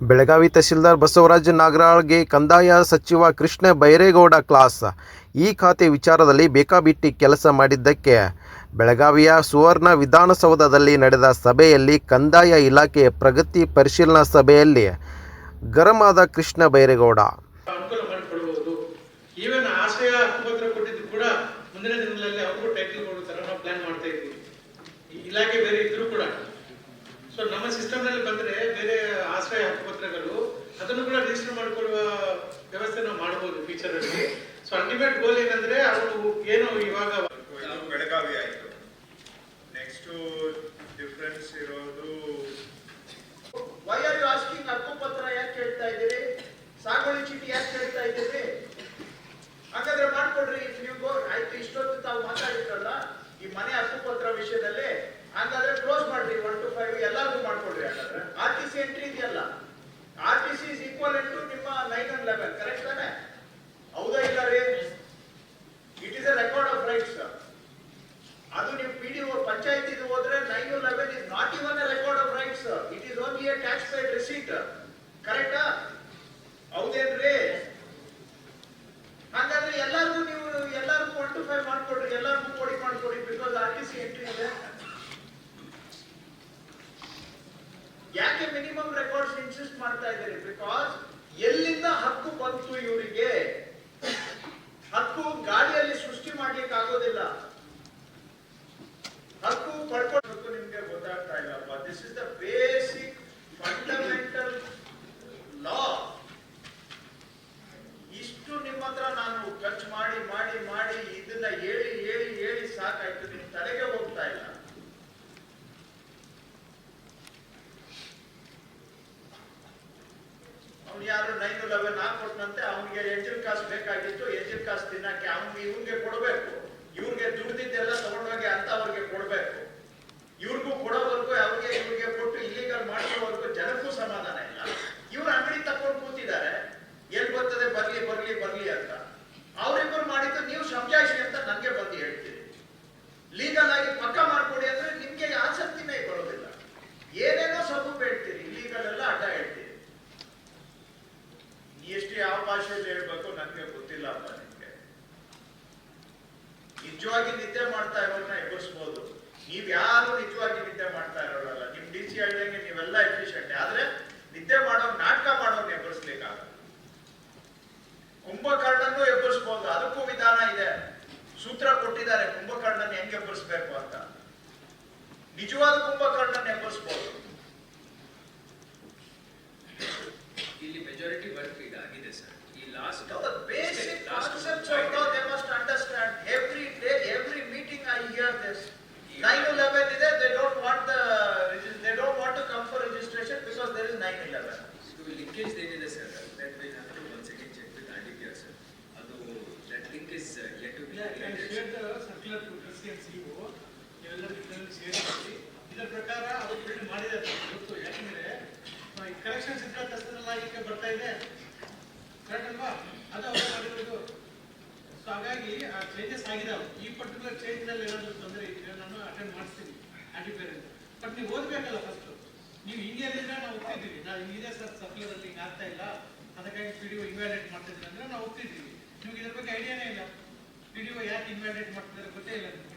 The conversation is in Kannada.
ಬೆಳಗಾವಿ ತಹಶೀಲ್ದಾರ್ ಬಸವರಾಜ ನಾಗರಾಳ್ಗೆ ಕಂದಾಯ ಸಚಿವ ಕೃಷ್ಣ ಬೈರೇಗೌಡ ಕ್ಲಾಸ್. ಈ ಖಾತೆ ವಿಚಾರದಲ್ಲಿ ಬೇಕಾಬಿಟ್ಟಿ ಕೆಲಸ ಮಾಡಿದ್ದಕ್ಕೆ ಬೆಳಗಾವಿಯ ಸುವರ್ಣ ವಿಧಾನಸೌಧದಲ್ಲಿ ನಡೆದ ಸಭೆಯಲ್ಲಿ ಕಂದಾಯ ಇಲಾಖೆಯ ಪ್ರಗತಿ ಪರಿಶೀಲನಾ ಸಭೆಯಲ್ಲಿ ಗರಂ ಆದ ಕೃಷ್ಣ ಬೈರೇಗೌಡ. ಇಲಾಖೆ ಬೇರೆ ಇದ್ರೂ ಕೂಡ. ಸೊ ನಮ್ಮ ಸಿಸ್ಟಮ್ನಲ್ಲಿ ಬಂದ್ರೆ ಬೇರೆ ಫ್ಯೂಚರ್ ಅಲ್ಲಿ. ಸೊ ಅಲ್ಟಿಮೇಟ್ ಗೋಲ್ ಏನಂದ್ರೆ ಅವರು ಏನು ಇವಾಗ ಬೆಳಗಾವಿ ಆಯ್ತು. ನೆಕ್ಸ್ಟ್ ಡಿಫ್ರೆನ್ಸ್ ಇರೋದು ವೈ ಆರ್ ಯು ಆಸ್ಕಿಂಗ್ ಹಕ್ಕುಪತ್ರ ಯಾಕೆ ಕೇಳ್ತಾ ಇದ್ದೀರಿ? ಸಾಗುವಳಿ ಚೀಟಿ ಯಾಕೆ ಕೇಳ್ತಾ ಇದ್ದೀರಿ? ಹಾಗಾದ್ರೆ ಮಾಡ್ಕೊಡ್ರಿ ಇಫ್ ನೀವು ಗೋ ಆಯ್ತು ಇಷ್ಟೊತ್ತು ತಾವು ಮಾತಾಡಿದ್ರಲ್ಲ ಈ ಮನೆ ಹಕ್ಕುಪತ್ರ ವಿಷಯದಲ್ಲಿ ಹಾಗಾದ್ರೆ ಕ್ಲೋಸ್ ಮಾಡ್ರಿ ಒನ್ ಟು ಫೈವ್ ಎಲ್ಲರಿಗೂ ಮಾಡ್ಕೊಡ್ರಿ ಹಾಗಾದ್ರೆ. ಆರ್ ಟಿ ಸಿ ಎಂಟ್ರಿ ಇದೆಯಲ್ಲ. R T C is equal to ನಿಮ್ಮ ನೈನ್ ಅಂಡ್ ಲೆವೆನ್ ಕರೆಕ್ಟ್ ತಾನೆ? ಹೌದಾ ಇಲ್ಲ ರೀ? It is a record of rights ಅದು ನೀವು ಪಿ ಡಿ ಪಂಚಾಯತ್ ಇದು ಹೋದ್ರೆ nine eleven is not even a record of rights it is only a tax paid receipt ಕರೆಕ್ಟಾ ಹೌದೇನ್ರಿ ಹಾಗಾದ್ರೆ ಎಲ್ಲರಿಗೂ ನೀವು ಎಲ್ಲರಿಗೂ ಒನ್ ಟು ಫೈವ್ ಮಾಡ್ಕೊಡ್ರಿ, ಎಲ್ಲರಿಗೂ ಕೋಡಿ ಮಾಡ್ಕೊಡಿ because R T C entry ಇದೆ. ಯಾಕೆ ಮಿನಿಮಮ್ ರೆಕಾರ್ಡ್ಸ್ ಇನ್ಸಿಸ್ಟ್ ಮಾಡ್ತಾ ಇದ್ದೀರಿ? ಬಿಕಾಸ್ ಎಲ್ಲಿಂದ ಹಕ್ಕು ಬಂತು ಇವರಿಗೆ? ಹಕ್ಕು ಗಾಡಿಯಲ್ಲಿ ಯಾರು ನೈನ್ ಲೆವೆನ್ ಕೊಟ್ಟನಂತೆ ಅವನಿಗೆ ಎಂಜಿನ್ ಕಾಸು ಬೇಕಾಗಿತ್ತು ಎಂಜಿನ್ ಕಾಸು ತಿನ್ನಕ್ಕೆ ಅವನಿಗೆ ಇವ್ನಿಗೆ ಕೊಡಬೇಕು. ಇವ್ರಿಗೆ ದುಡ್ದಿದ್ದೆಲ್ಲ ತಗೊಂಡೋಗಿ ನಿಜವಾಗಿ ನಿದ್ದೆ ಮಾಡ್ತಾ ಇರೋದನ್ನ ಎಬ್ಬರಿಸ್ಬೋದು ನೀವ್ ಯಾರು ನಿಜವಾಗಿ ನಿದ್ದೆ ಮಾಡ್ತಾ ಇರೋಲ್ಲ ನಿಮ್ ಡಿ ಸಿ ಹೇಳ್ದಂಗೆ ನೀವೆಲ್ಲ ಎಫಿಷಿಯಂಟ್ ಆದ್ರೆ ನಿದ್ದೆ ಮಾಡೋ ನಾಟಕ ಮಾಡೋನ್ ಎಬ್ಬರಿಸ್ಲಿಕ್ಕಾಗಲ್ಲ ಕುಂಭಕರ್ಣನ್ನು ಎಬ್ಬರಿಸ್ಬೋದು ಅದಕ್ಕೂ ವಿಧಾನ ಇದೆ. ಸೂತ್ರ ಕೊಟ್ಟಿದ್ದಾರೆ, ಕುಂಭಕರ್ಣನ್ ಹೆಂಗ್ ಎಬ್ಬರಿಸ್ಬೇಕು ಅಂತ. ನಿಜವಾದ ಕುಂಭಕರ್ಣನ್ ಎಬ್ಬರಿಸ್ಬೋದು ನೀವು ಒಪ್ತಿದ್ದೀವಿ ನಾವು ಇದೆ ಸರ್ ಆಗ್ತಾ ಇಲ್ಲ. ಅದಕ್ಕಾಗಿ ಪಿ ಡಿ ಮಾಡ್ತಿದ್ದೀವಿ ಅಂದ್ರೆ ನಾವು ಒಪ್ತಿದ್ದೀವಿ ನಿಮ್ಗೆ ಇದ್ರ ಬಗ್ಗೆ ಐಡಿಯಾನೇ ಇಲ್ಲ ಪಿ ಡಿ ಒ ಯಾಕೆ ಇನ್ವ್ಯಾಲಿಡೇಟ್ ಮಾಡ್ತಿದ್ದಾರೆ ಗೊತ್ತೇ ಇಲ್ಲ ನಿಮಗೆ.